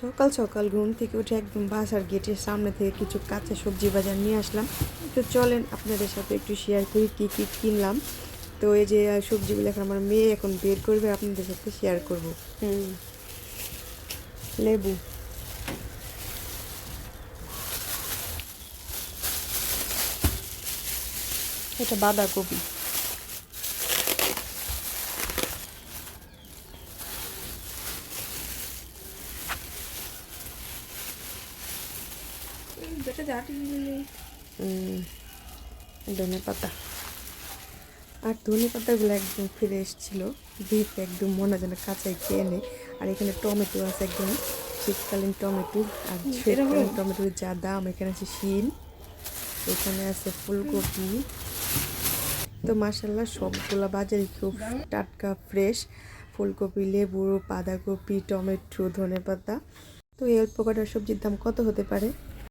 সকাল সকাল ঘুম থেকে উঠে একদম বাসার গেটের সামনে থেকে কিছু কাঁচা সবজি বাজার নিয়ে আসলাম। তো চলেন আপনাদের সাথে একটু শেয়ার করি কী কী কিনলাম। তো এই যে সবজিগুলো এখন আমার মেয়ে এখন বের করবে আপনাদের সাথে শেয়ার করব। হুম। লেবু। এটা বাঁধাকপি। ধনে পাতা। আর ধনে পাতাগুলো একদম ফ্রেশ ছিল দেখে একদম মনে যেন কাঁচাই খেয়ে নেই। আর এখানে টমেটো আছে একদম শীতকালীন টমেটো আর শীতকালীন টমেটোর যা দাম এখানে আছে শিম এখানে আছে ফুলকপি। তো মাসাল্লাহ সবগুলা বাজারে খুব টাটকা ফ্রেশ। ফুলকপি লেবু বাঁধাকপি টমেটো ধনে পাতা। তো এই অল্প কটা সবজির দাম কত হতে পারে?